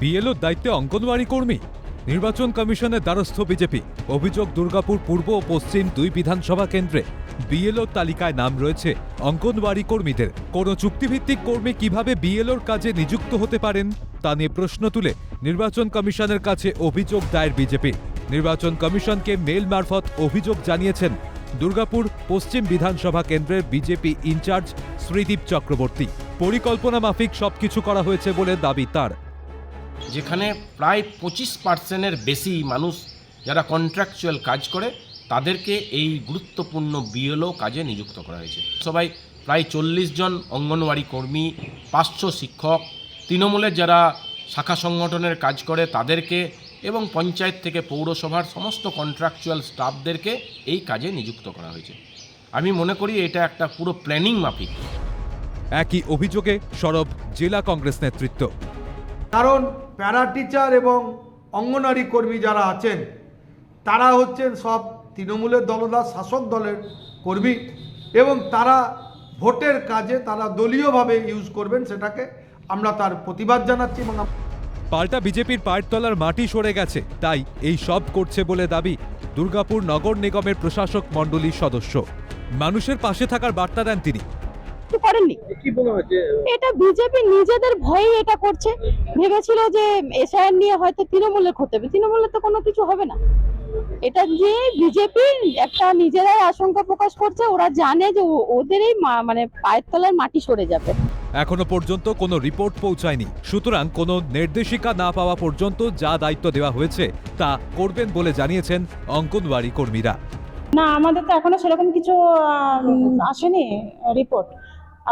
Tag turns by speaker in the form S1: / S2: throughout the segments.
S1: বিএলওর দায়িত্বে অঙ্গনওয়াড়ি কর্মী। নির্বাচন কমিশনের দ্বারস্থ বিজেপি। অভিযোগ দুর্গাপুর পূর্ব ও পশ্চিম দুই বিধানসভা কেন্দ্রে। বিএলওর তালিকায় নাম রয়েছে অঙ্গনওয়াড়ি কর্মীদের। কোনো চুক্তিভিত্তিক কর্মী কীভাবে বিএলওর কাজে নিযুক্ত হতে পারেন, তা নিয়ে প্রশ্ন তুলে নির্বাচন কমিশনের কাছে অভিযোগ দায়ের বিজেপি। নির্বাচন কমিশনকে মেল মারফত অভিযোগ জানিয়েছেন দুর্গাপুর পশ্চিম বিধানসভা কেন্দ্রের বিজেপি ইনচার্জ শ্রীদীপ চক্রবর্তী। পরিকল্পনা মাফিক সবকিছু করা হয়েছে বলে দাবি তার।
S2: যেখানে প্রায় পঁচিশ পার্সেন্টের বেশি মানুষ যারা কন্ট্রাকচুয়াল কাজ করে তাদেরকে এই গুরুত্বপূর্ণ বিএলও কাজে নিযুক্ত করা হয়েছে। সবাই প্রায় চল্লিশ জন অঙ্গনওয়াড়ি কর্মী পাঁচশো শিক্ষক তৃণমূলের যারা শাখা সংগঠনের কাজ করে তাদেরকে এবং পঞ্চায়েত থেকে পৌরসভার সমস্ত কন্ট্রাকচুয়াল স্টাফদেরকে এই কাজে নিযুক্ত করা হয়েছে। আমি মনে করি এটা একটা পুরো প্ল্যানিং মাফিক।
S1: একই অভিযোগে সরব জেলা কংগ্রেস নেতৃত্ব।
S3: কারণ প্যারা টিচার এবং অঙ্গনারী কর্মী যারা আছেন, তারা হচ্ছেন সব তৃণমূলের দলদাস, শাসক দলের কর্মী এবং তারা ভোটের কাজে তারা দলীয়ভাবে ইউজ করবেন সেটাকে আমরা তার প্রতিবাদ জানাচ্ছি এবং
S1: পাল্টা বিজেপির পায়ের মাটি সরে গেছে, তাই এই সব করছে বলে দাবি দুর্গাপুর নগর নিগমের প্রশাসক মণ্ডলীর সদস্য। মানুষের পাশে থাকার বার্তা দেন তিনি।
S4: কিছু করেননি এটা বিজেপি নিজেদের ভয়ে এটা করছে। ভেবেছিল যে এসআইআর নিয়ে হয়তো তৃণমূলের ক্ষতি হবে তৃণমূলের তো কোনো কিছু হবে না। এটা যে বিজেপি একটা নিজেরাই আশঙ্কা প্রকাশ করছে ওরা জানে যে ওদেরই মানে পায়ের তলার মাটি সরে যাবে।
S1: এখনও পর্যন্ত কোনো রিপোর্ট পৌঁছায়নি। সুতরাং কোনো নির্দেশিকা না পাওয়া পর্যন্ত যা দায়িত্ব দেওয়া হয়েছে তা করবেন বলে জানিয়েছেন অঙ্গনওয়াড়ি কর্মীরা।
S5: না আমাদের তো এখনও সেরকম কিছু আসেনি রিপোর্ট।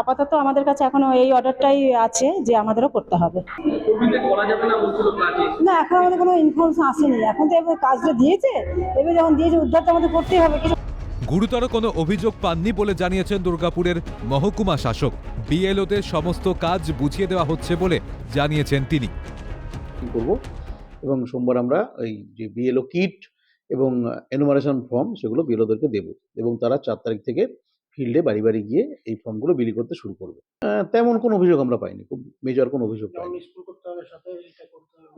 S5: আপাতত আমাদের কাছে এখনও এই অর্ডারটাই আছে যে আমাদেরও করতে হবে। না এখন আমাদের কোনো ইনফরমেশন আসেনি। এখন তো এবার কাজটা দিয়েছে এবার যখন দিয়েছে উদ্ধার তো আমাদের করতেই হবে। কিছু
S1: গুরুতর কোনো অভিযোগ পাননি বলে জানিয়েছেন দুর্গাপুরের মহকুমা শাসক। বিএলওদের সমস্ত কাজ বুঝিয়ে দেওয়া হচ্ছে বলে জানিয়েছেন তিনি।
S6: করব? এবং সোমবার আমরা এই যে বিএলও কিট এবং এনুমারেশন ফর্ম সেগুলো বিএলওদেরকে দেব। এবং তারা চার তারিখ থেকে ফিল্ডে বাড়ি বাড়ি গিয়ে এই ফর্মগুলো বিলি করতে শুরু করবে। তেমন কোনো অভিযোগ আমরা পাইনি খুব মেজর কোনো অভিযোগ পাইনি।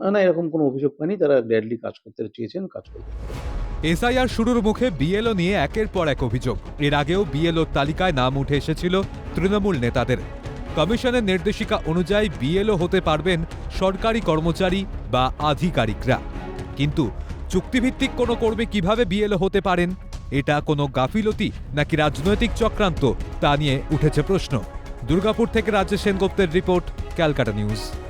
S6: না এরকম কোনো অভিযোগ পাইনি তারা গ্র্যাডলি কাজ করতে চেয়েছেন কাজ করতে
S1: এসআইআর শুরুর মুখে বিএলও নিয়ে একের পর এক অভিযোগ। এর আগেও বিএলওর তালিকায় নাম উঠে এসেছিল তৃণমূল নেতাদের। কমিশনের নির্দেশিকা অনুযায়ী বিএলও হতে পারবেন সরকারি কর্মচারী বা আধিকারিকরা। কিন্তু চুক্তিভিত্তিক কোনো কর্মী কীভাবে বিএলও হতে পারেন? এটা কোনো গাফিলতি নাকি রাজনৈতিক চক্রান্ত? তা নিয়ে উঠেছে প্রশ্ন। দুর্গাপুর থেকে রাজেশ সেনগুপ্তের রিপোর্ট, ক্যালকাটা নিউজ।